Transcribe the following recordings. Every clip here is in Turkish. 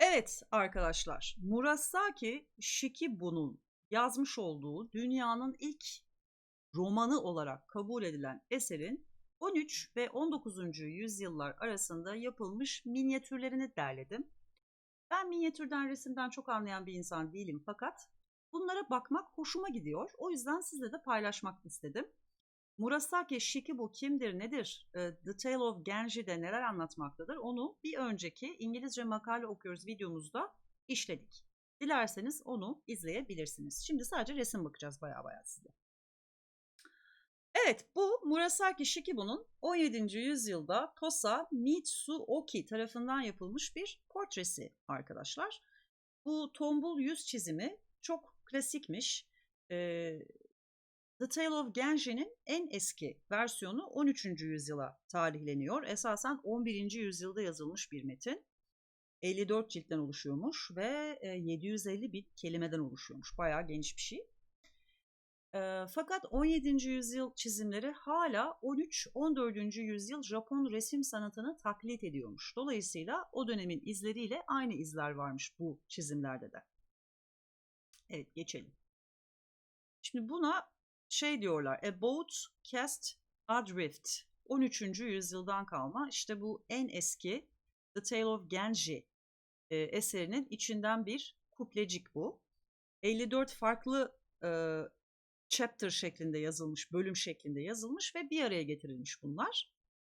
Evet arkadaşlar, Murasaki Shikibu'nun yazmış olduğu dünyanın ilk romanı olarak kabul edilen eserin 13 ve 19. yüzyıllar arasında yapılmış minyatürlerini derledim. Ben minyatürden, resimden çok anlayan bir insan değilim fakat bunlara bakmak hoşuma gidiyor. O yüzden sizle de paylaşmak istedim. Murasaki Shikibu kimdir, nedir? E, The Tale of Genji'de neler anlatmaktadır? Onu bir önceki İngilizce makale okuyoruz videomuzda işledik. Dilerseniz onu izleyebilirsiniz. Şimdi sadece resim bakacağız baya baya size. Evet bu Murasaki Shikibu'nun 17. yüzyılda Tosa Mitsuoki tarafından yapılmış bir portresi arkadaşlar. Bu tombul yüz çizimi çok klasikmiş. Ee, The Tale of Genji'nin en eski versiyonu 13. yüzyıla tarihleniyor. Esasen 11. yüzyılda yazılmış bir metin. 54 ciltten oluşuyormuş ve 750 bin kelimeden oluşuyormuş. Bayağı geniş bir şey. Fakat 17. yüzyıl çizimleri hala 13-14. yüzyıl Japon resim sanatını taklit ediyormuş. Dolayısıyla o dönemin izleriyle aynı izler varmış bu çizimlerde de. Evet geçelim. Şimdi buna şey diyorlar, a boat cast adrift. 13. yüzyıldan kalma işte bu en eski The Tale of Genji e, eserinin içinden bir kuplecik bu. 54 farklı e, chapter şeklinde yazılmış, bölüm şeklinde yazılmış ve bir araya getirilmiş bunlar.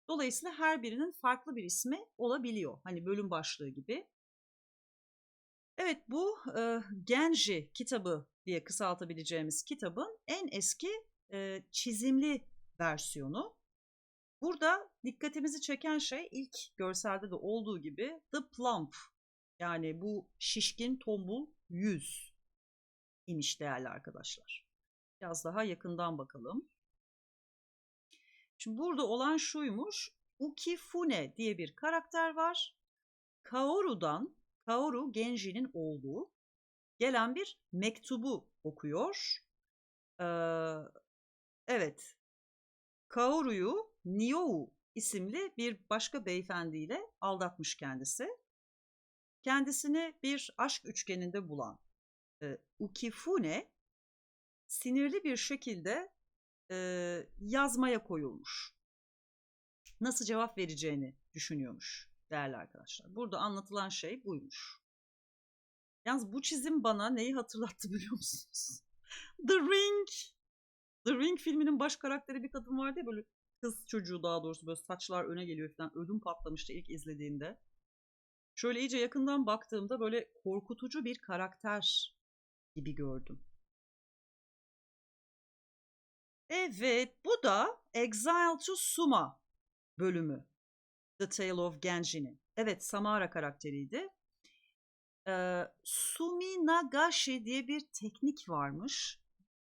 Dolayısıyla her birinin farklı bir ismi olabiliyor. Hani bölüm başlığı gibi. Evet bu e, Genji kitabı diye kısaltabileceğimiz kitabın en eski e, çizimli versiyonu. Burada dikkatimizi çeken şey ilk görselde de olduğu gibi the plump yani bu şişkin tombul yüz imiş değerli arkadaşlar. Biraz daha yakından bakalım. Şimdi burada olan şuymuş. Ukifune diye bir karakter var. Kaoru'dan, Kaoru Genji'nin oğlu gelen bir mektubu okuyor. Ee, evet, Kaoru'yu Niyou isimli bir başka beyefendiyle aldatmış kendisi. Kendisini bir aşk üçgeninde bulan e, Ukifune sinirli bir şekilde e, yazmaya koyulmuş. Nasıl cevap vereceğini düşünüyormuş değerli arkadaşlar. Burada anlatılan şey buymuş. Yalnız bu çizim bana neyi hatırlattı biliyor musunuz? The Ring. The Ring filminin baş karakteri bir kadın vardı ya böyle kız çocuğu daha doğrusu böyle saçlar öne geliyor falan ödüm patlamıştı ilk izlediğimde. Şöyle iyice yakından baktığımda böyle korkutucu bir karakter gibi gördüm. Evet bu da Exile to Suma bölümü. The Tale of Genji'nin. Evet Samara karakteriydi. Ee, Sumi Nagashi diye bir teknik varmış.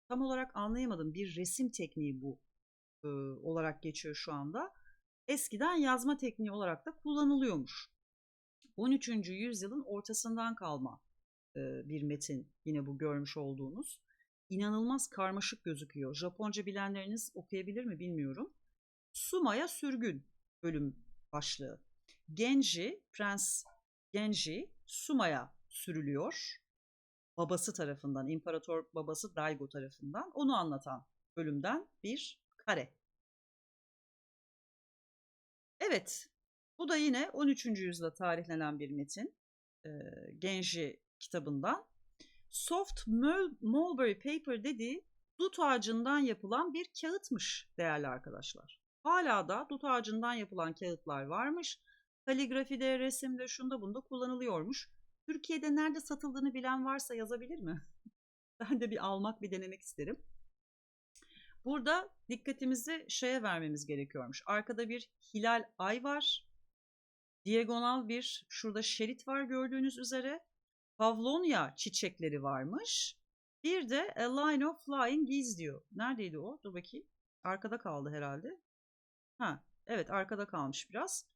Tam olarak anlayamadım. Bir resim tekniği bu e, olarak geçiyor şu anda. Eskiden yazma tekniği olarak da kullanılıyormuş. 13. yüzyılın ortasından kalma e, bir metin yine bu görmüş olduğunuz. İnanılmaz karmaşık gözüküyor. Japonca bilenleriniz okuyabilir mi bilmiyorum. Sumaya sürgün bölüm başlığı. Genji, Prens Genji Suma'ya sürülüyor. Babası tarafından, imparator babası Daigo tarafından onu anlatan bölümden bir kare. Evet, bu da yine 13. yüzyılda tarihlenen bir metin. E, Genji kitabından. Soft mulberry paper dediği dut ağacından yapılan bir kağıtmış değerli arkadaşlar. Hala da dut ağacından yapılan kağıtlar varmış. Kaligrafide, resimde, şunda bunda kullanılıyormuş. Türkiye'de nerede satıldığını bilen varsa yazabilir mi? ben de bir almak, bir denemek isterim. Burada dikkatimizi şeye vermemiz gerekiyormuş. Arkada bir hilal ay var. Diagonal bir şurada şerit var gördüğünüz üzere. Pavlonia çiçekleri varmış. Bir de A Line of Flying Geese diyor. Neredeydi o? Dur bakayım. Arkada kaldı herhalde. Ha, evet arkada kalmış biraz.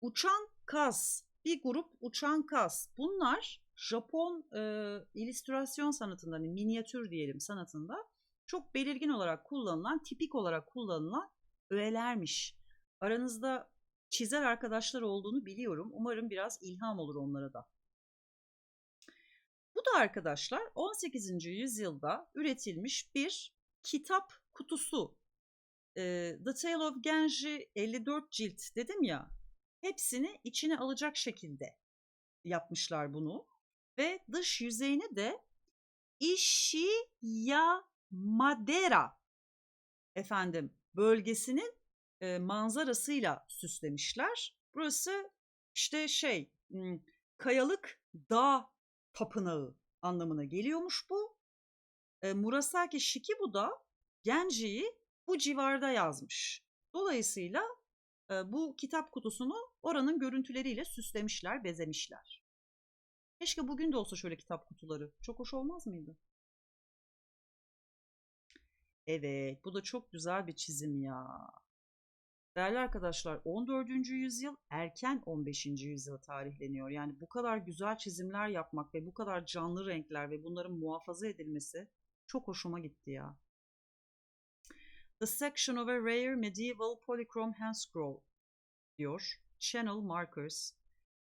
Uçan kaz. Bir grup uçan kaz. Bunlar Japon e, illüstrasyon sanatında, hani minyatür diyelim sanatında çok belirgin olarak kullanılan, tipik olarak kullanılan öğelermiş. Aranızda çizer arkadaşlar olduğunu biliyorum. Umarım biraz ilham olur onlara da. Bu da arkadaşlar 18. yüzyılda üretilmiş bir kitap kutusu. Ee, The Tale of Genji 54 cilt dedim ya. Hepsini içine alacak şekilde yapmışlar bunu. Ve dış yüzeyini de Ishiya Madera efendim bölgesinin e, manzarasıyla süslemişler. Burası işte şey kayalık dağ tapınağı anlamına geliyormuş bu. E, Murasaki Shikibu da Genji'yi bu civarda yazmış. Dolayısıyla bu kitap kutusunu oranın görüntüleriyle süslemişler, bezemişler. Keşke bugün de olsa şöyle kitap kutuları. Çok hoş olmaz mıydı? Evet, bu da çok güzel bir çizim ya. Değerli arkadaşlar 14. yüzyıl erken 15. yüzyıla tarihleniyor. Yani bu kadar güzel çizimler yapmak ve bu kadar canlı renkler ve bunların muhafaza edilmesi çok hoşuma gitti ya. The section of a rare medieval polychrome hand scroll diyor. Channel markers.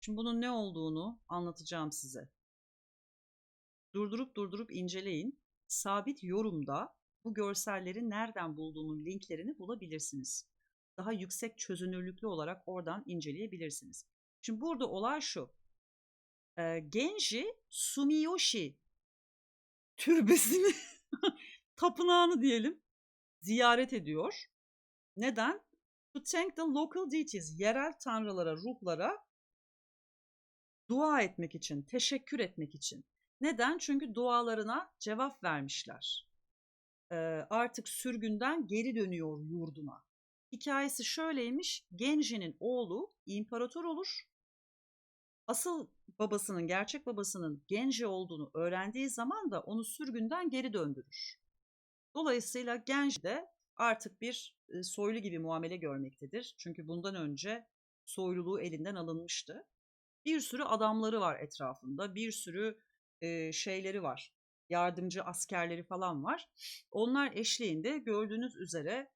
Şimdi bunun ne olduğunu anlatacağım size. Durdurup durdurup inceleyin. Sabit yorumda bu görselleri nereden bulduğunun linklerini bulabilirsiniz. Daha yüksek çözünürlüklü olarak oradan inceleyebilirsiniz. Şimdi burada olay şu. E, Genji Sumiyoshi türbesini, tapınağını diyelim, ziyaret ediyor. Neden? To thank the local deities, yerel tanrılara, ruhlara dua etmek için, teşekkür etmek için. Neden? Çünkü dualarına cevap vermişler. Ee, artık sürgünden geri dönüyor yurduna. Hikayesi şöyleymiş. Genji'nin oğlu imparator olur. Asıl babasının, gerçek babasının Genji olduğunu öğrendiği zaman da onu sürgünden geri döndürür. Dolayısıyla Genji de artık bir soylu gibi muamele görmektedir. Çünkü bundan önce soyluluğu elinden alınmıştı. Bir sürü adamları var etrafında, bir sürü e, şeyleri var. Yardımcı askerleri falan var. Onlar eşliğinde gördüğünüz üzere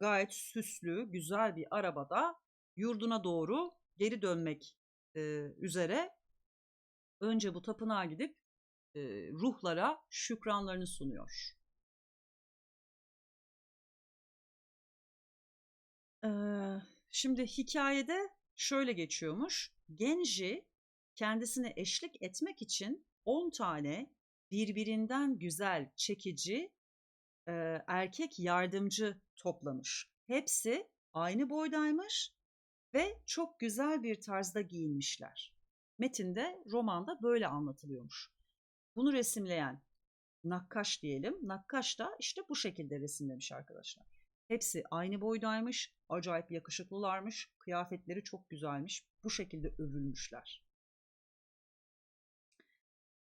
gayet süslü, güzel bir arabada yurduna doğru geri dönmek e, üzere önce bu tapınağa gidip e, ruhlara şükranlarını sunuyor. Şimdi hikayede şöyle geçiyormuş. Genji kendisine eşlik etmek için 10 tane birbirinden güzel, çekici e, erkek yardımcı toplamış. Hepsi aynı boydaymış ve çok güzel bir tarzda giyinmişler. Metinde, romanda böyle anlatılıyormuş. Bunu resimleyen nakkaş diyelim. Nakkaş da işte bu şekilde resimlemiş arkadaşlar. Hepsi aynı boydaymış, acayip yakışıklılarmış, kıyafetleri çok güzelmiş. Bu şekilde övülmüşler.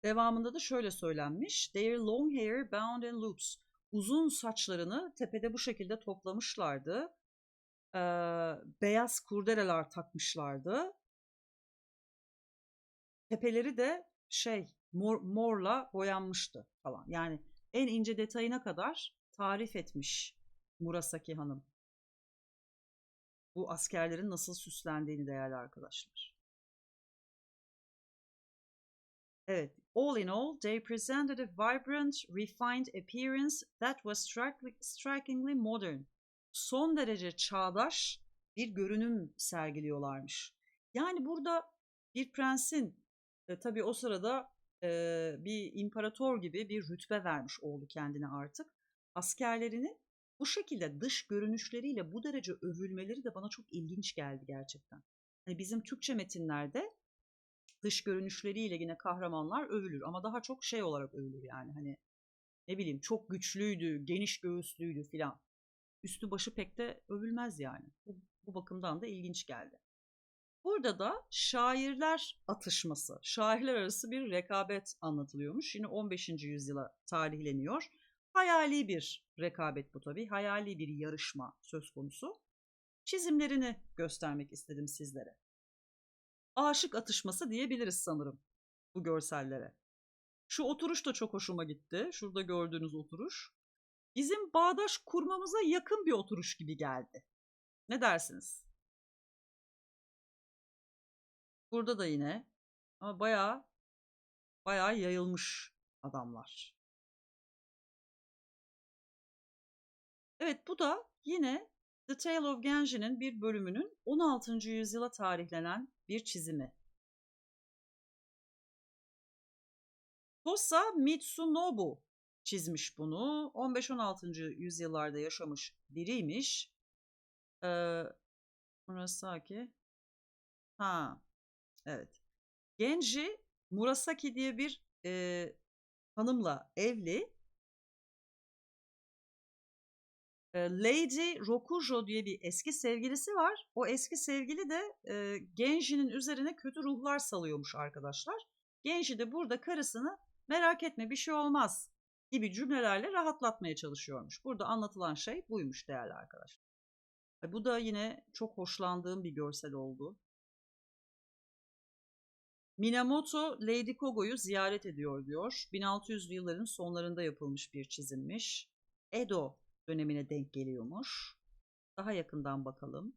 Devamında da şöyle söylenmiş. Their long hair bound in loops. Uzun saçlarını tepede bu şekilde toplamışlardı. Ee, beyaz kurdeleler takmışlardı. Tepeleri de şey mor, morla boyanmıştı falan. Yani en ince detayına kadar tarif etmiş Murasaki Hanım. Bu askerlerin nasıl süslendiğini değerli arkadaşlar. Evet, all in all, they presented a vibrant, refined appearance that was strikingly modern. Son derece çağdaş bir görünüm sergiliyorlarmış. Yani burada bir prensin, e, tabii o sırada e, bir imparator gibi bir rütbe vermiş oldu kendine artık. Askerlerini bu şekilde dış görünüşleriyle bu derece övülmeleri de bana çok ilginç geldi gerçekten. Hani bizim Türkçe metinlerde dış görünüşleriyle yine kahramanlar övülür ama daha çok şey olarak övülür yani hani ne bileyim çok güçlüydü, geniş göğüslüydü filan. Üstü başı pek de övülmez yani. Bu, bu bakımdan da ilginç geldi. Burada da şairler atışması, şairler arası bir rekabet anlatılıyormuş. Yine 15. yüzyıla tarihleniyor. Hayali bir rekabet bu tabii. Hayali bir yarışma söz konusu. Çizimlerini göstermek istedim sizlere. Aşık atışması diyebiliriz sanırım bu görsellere. Şu oturuş da çok hoşuma gitti. Şurada gördüğünüz oturuş. Bizim bağdaş kurmamıza yakın bir oturuş gibi geldi. Ne dersiniz? Burada da yine ama bayağı bayağı yayılmış adamlar. Evet bu da yine The Tale of Genji'nin bir bölümünün 16. yüzyıla tarihlenen bir çizimi. Tosa Mitsunobu çizmiş bunu. 15-16. yüzyıllarda yaşamış biriymiş. Ee, Murasaki. Ha, evet. Genji Murasaki diye bir e, hanımla evli. Lady Rokujo diye bir eski sevgilisi var. O eski sevgili de e, Genji'nin üzerine kötü ruhlar salıyormuş arkadaşlar. Genji de burada karısını merak etme bir şey olmaz gibi cümlelerle rahatlatmaya çalışıyormuş. Burada anlatılan şey buymuş değerli arkadaşlar. E, bu da yine çok hoşlandığım bir görsel oldu. Minamoto Lady Kogo'yu ziyaret ediyor diyor. 1600'lü yılların sonlarında yapılmış bir çizimmiş. Edo dönemine denk geliyormuş. Daha yakından bakalım.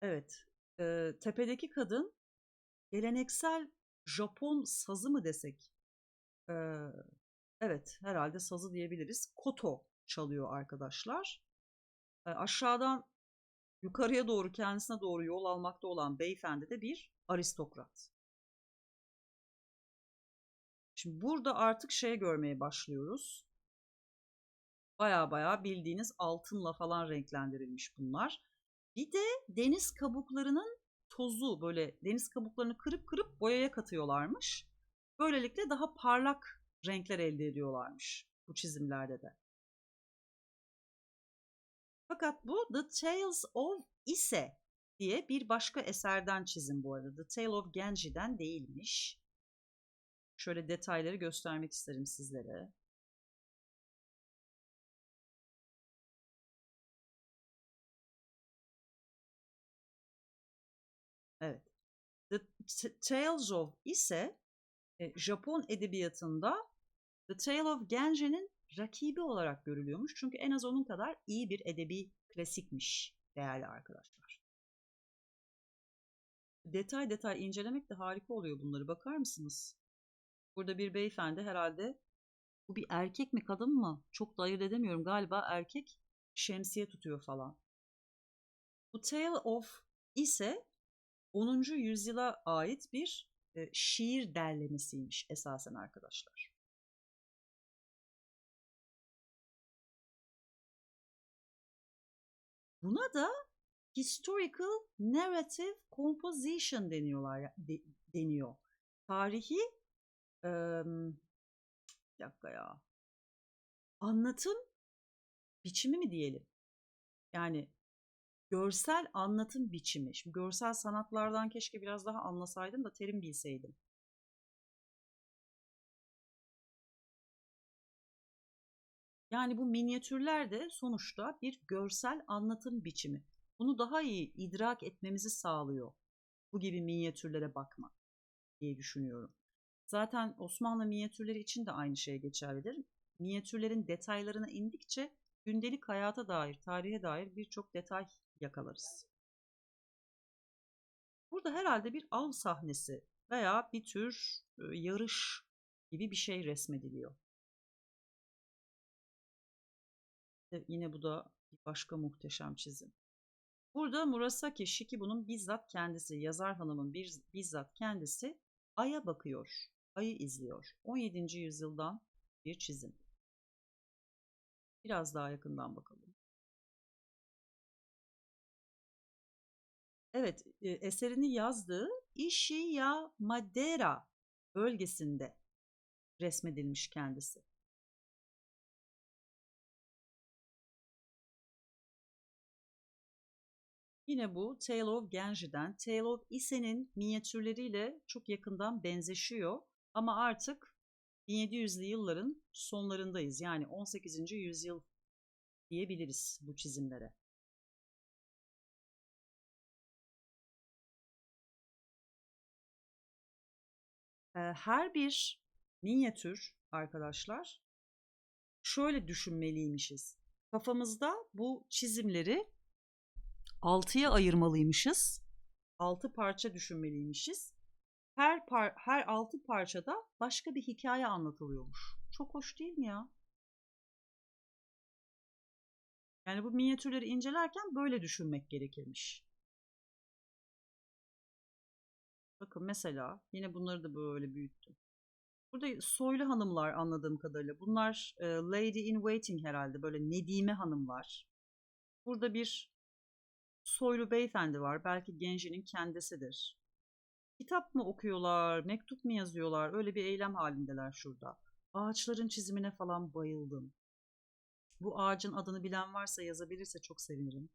Evet, e, tepedeki kadın geleneksel Japon sazı mı desek? E, evet, herhalde sazı diyebiliriz. Koto çalıyor arkadaşlar. E, aşağıdan yukarıya doğru kendisine doğru yol almakta olan beyefendi de bir aristokrat. Şimdi burada artık şey görmeye başlıyoruz. Baya baya bildiğiniz altınla falan renklendirilmiş bunlar. Bir de deniz kabuklarının tozu böyle deniz kabuklarını kırıp kırıp boyaya katıyorlarmış. Böylelikle daha parlak renkler elde ediyorlarmış bu çizimlerde de. Fakat bu The Tales of Ise diye bir başka eserden çizim bu arada. The Tale of Genji'den değilmiş. Şöyle detayları göstermek isterim sizlere. Tales of ise e, Japon edebiyatında The Tale of Genji'nin rakibi olarak görülüyormuş. Çünkü en az onun kadar iyi bir edebi klasikmiş değerli arkadaşlar. Detay detay incelemek de harika oluyor bunları. Bakar mısınız? Burada bir beyefendi herhalde bu bir erkek mi kadın mı? Çok da ayırt edemiyorum. Galiba erkek şemsiye tutuyor falan. Bu Tale of ise 10. yüzyıla ait bir e, şiir derlemesiymiş esasen arkadaşlar. Buna da historical narrative composition deniyorlar de, deniyor. Tarihi e, bir dakika ya. Anlatım biçimi mi diyelim? Yani görsel anlatım biçimi. Şimdi görsel sanatlardan keşke biraz daha anlasaydım da terim bilseydim. Yani bu minyatürler de sonuçta bir görsel anlatım biçimi. Bunu daha iyi idrak etmemizi sağlıyor. Bu gibi minyatürlere bakmak diye düşünüyorum. Zaten Osmanlı minyatürleri için de aynı şey geçerlidir. Minyatürlerin detaylarına indikçe gündelik hayata dair, tarihe dair birçok detay yakalarız. Burada herhalde bir av sahnesi veya bir tür yarış gibi bir şey resmediliyor. Yine bu da bir başka muhteşem çizim. Burada Murasaki Shikibu'nun bizzat kendisi, yazar hanımın bizzat kendisi Ay'a bakıyor, Ay'ı izliyor. 17. yüzyıldan bir çizim. Biraz daha yakından bakalım. Evet, e, eserini yazdığı Ishiya Madera bölgesinde resmedilmiş kendisi. Yine bu Tale of Genji'den, Tale of Ise'nin minyatürleriyle çok yakından benzeşiyor. Ama artık 1700'lü yılların sonlarındayız. Yani 18. yüzyıl diyebiliriz bu çizimlere. Her bir minyatür arkadaşlar şöyle düşünmeliymişiz. Kafamızda bu çizimleri altıya ayırmalıymışız. Altı parça düşünmeliymişiz. Her par her altı parçada başka bir hikaye anlatılıyormuş. Çok hoş değil mi ya? Yani bu minyatürleri incelerken böyle düşünmek gerekirmiş. Bakın mesela yine bunları da böyle büyüttüm. Burada soylu hanımlar anladığım kadarıyla. Bunlar e, lady in waiting herhalde böyle Nedime hanımlar. Burada bir soylu beyefendi var. Belki Genji'nin kendisidir. Kitap mı okuyorlar, mektup mu yazıyorlar? Öyle bir eylem halindeler şurada. Ağaçların çizimine falan bayıldım. Bu ağacın adını bilen varsa yazabilirse çok sevinirim.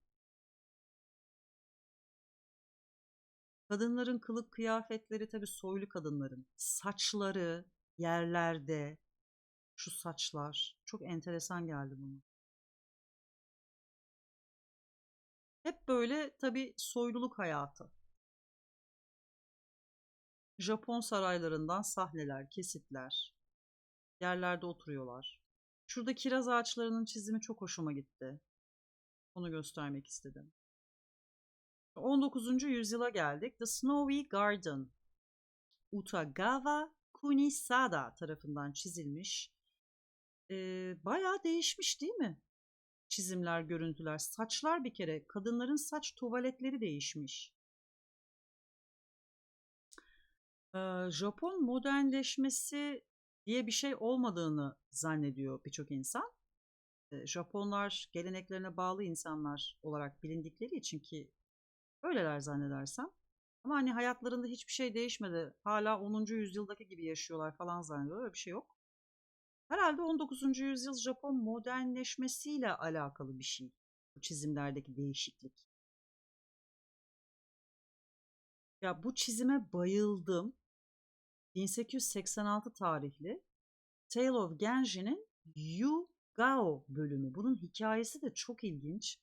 Kadınların kılık kıyafetleri tabii soylu kadınların. Saçları yerlerde. Şu saçlar. Çok enteresan geldi bana. Hep böyle tabii soyluluk hayatı. Japon saraylarından sahneler, kesitler. Yerlerde oturuyorlar. Şurada kiraz ağaçlarının çizimi çok hoşuma gitti. Onu göstermek istedim. 19. yüzyıla geldik. The Snowy Garden. Utagawa Kunisada tarafından çizilmiş. Ee, bayağı değişmiş değil mi? Çizimler, görüntüler. Saçlar bir kere. Kadınların saç tuvaletleri değişmiş. Ee, Japon modernleşmesi diye bir şey olmadığını zannediyor birçok insan. Japonlar geleneklerine bağlı insanlar olarak bilindikleri için ki öyleler zannedersem. Ama hani hayatlarında hiçbir şey değişmedi. Hala 10. yüzyıldaki gibi yaşıyorlar falan zannediyorlar. Öyle bir şey yok. Herhalde 19. yüzyıl Japon modernleşmesiyle alakalı bir şey. Bu çizimlerdeki değişiklik. Ya bu çizime bayıldım. 1886 tarihli Tale of Genji'nin Yu Gao bölümü. Bunun hikayesi de çok ilginç.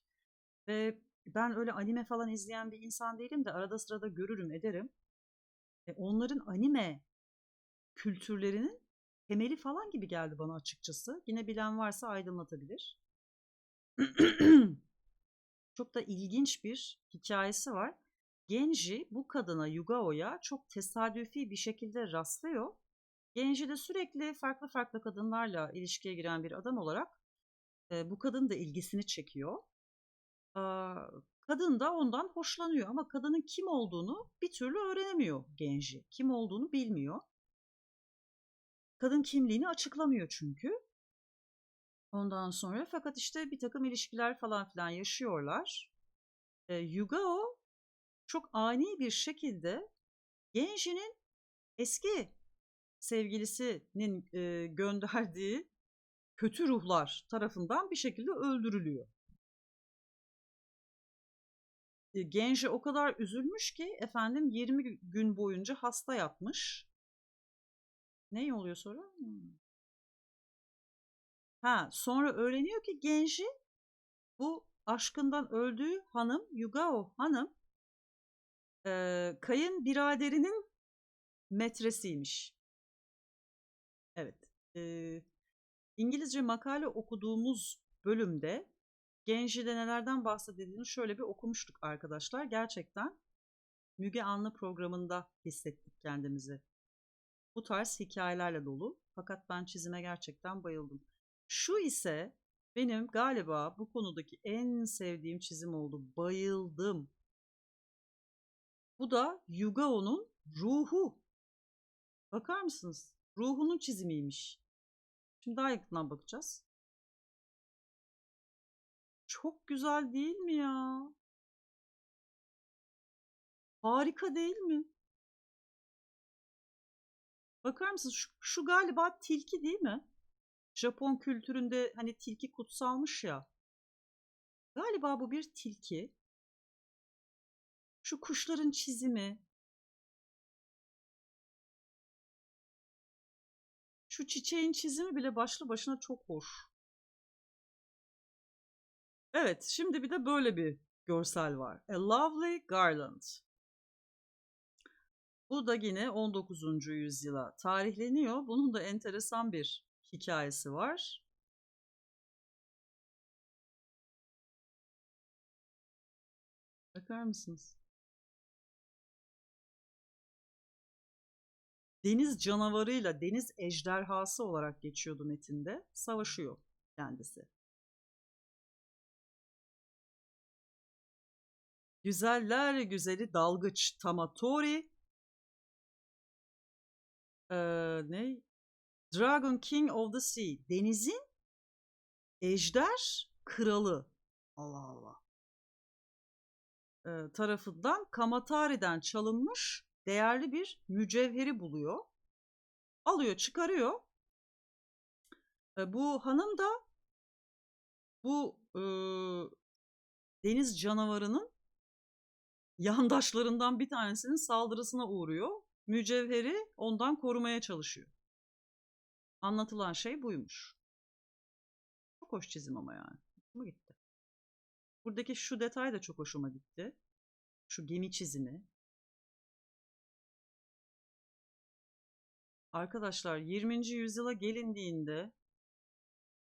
Ve ben öyle anime falan izleyen bir insan değilim de arada sırada görürüm ederim. E onların anime kültürlerinin temeli falan gibi geldi bana açıkçası. Yine bilen varsa aydınlatabilir. çok da ilginç bir hikayesi var. Genji bu kadına Yugao'ya çok tesadüfi bir şekilde rastlıyor. Genji de sürekli farklı farklı kadınlarla ilişkiye giren bir adam olarak e, bu kadın da ilgisini çekiyor. Kadın da ondan hoşlanıyor ama kadının kim olduğunu bir türlü öğrenemiyor Genji. Kim olduğunu bilmiyor. Kadın kimliğini açıklamıyor çünkü. Ondan sonra fakat işte bir takım ilişkiler falan filan yaşıyorlar. E, Yugao çok ani bir şekilde Genji'nin eski sevgilisinin e, gönderdiği kötü ruhlar tarafından bir şekilde öldürülüyor. Genji o kadar üzülmüş ki efendim 20 gün boyunca hasta yatmış. Ne oluyor sonra? Hmm. Ha, sonra öğreniyor ki Genji bu aşkından öldüğü hanım Yugao hanım e, kayın biraderinin metresiymiş. Evet. E, İngilizce makale okuduğumuz bölümde Genji'de nelerden bahsedildiğini şöyle bir okumuştuk arkadaşlar. Gerçekten Müge Anlı programında hissettik kendimizi. Bu tarz hikayelerle dolu. Fakat ben çizime gerçekten bayıldım. Şu ise benim galiba bu konudaki en sevdiğim çizim oldu. Bayıldım. Bu da Yugao'nun ruhu. Bakar mısınız? Ruhunun çizimiymiş. Şimdi daha yakından bakacağız. Çok güzel değil mi ya? Harika değil mi? Bakar mısınız? Şu, şu galiba tilki değil mi? Japon kültüründe hani tilki kutsalmış ya. Galiba bu bir tilki. Şu kuşların çizimi. Şu çiçeğin çizimi bile başlı başına çok hoş. Evet, şimdi bir de böyle bir görsel var. A Lovely Garland. Bu da yine 19. yüzyıla tarihleniyor. Bunun da enteresan bir hikayesi var. Bakar mısınız? deniz canavarıyla deniz ejderhası olarak geçiyordu metinde. Savaşıyor kendisi. Güzeller güzeli dalgıç Tamatori. Ee, ne? Dragon King of the Sea. Denizin ejder kralı. Allah Allah. Ee, tarafından Kamatari'den çalınmış değerli bir mücevheri buluyor. Alıyor, çıkarıyor. Ee, bu hanım da bu e, deniz canavarının yandaşlarından bir tanesinin saldırısına uğruyor. Mücevheri ondan korumaya çalışıyor. Anlatılan şey buymuş. Çok hoş çizim ama yani. Hoşuma gitti. Buradaki şu detay da çok hoşuma gitti. Şu gemi çizimi. Arkadaşlar 20. yüzyıla gelindiğinde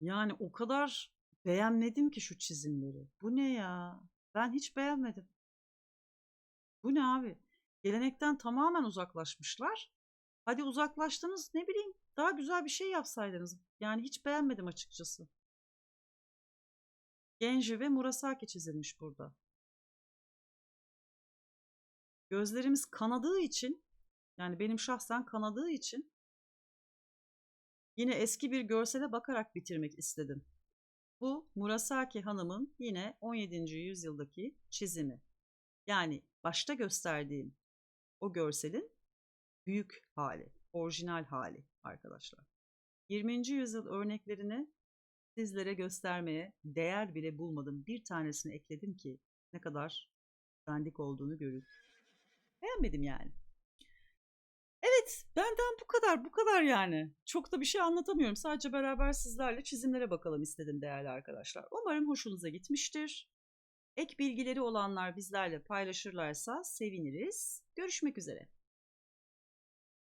yani o kadar beğenmedim ki şu çizimleri. Bu ne ya? Ben hiç beğenmedim. Bu ne abi? Gelenekten tamamen uzaklaşmışlar. Hadi uzaklaştınız ne bileyim daha güzel bir şey yapsaydınız. Yani hiç beğenmedim açıkçası. Genji ve Murasaki çizilmiş burada. Gözlerimiz kanadığı için yani benim şahsen kanadığı için yine eski bir görsele bakarak bitirmek istedim. Bu Murasaki Hanım'ın yine 17. yüzyıldaki çizimi. Yani başta gösterdiğim o görselin büyük hali, orijinal hali arkadaşlar. 20. yüzyıl örneklerini sizlere göstermeye değer bile bulmadım. Bir tanesini ekledim ki ne kadar dandik olduğunu görün. Beğenmedim yani. Evet, benden bu kadar, bu kadar yani. Çok da bir şey anlatamıyorum. Sadece beraber sizlerle çizimlere bakalım istedim değerli arkadaşlar. Umarım hoşunuza gitmiştir. Ek bilgileri olanlar bizlerle paylaşırlarsa seviniriz. Görüşmek üzere.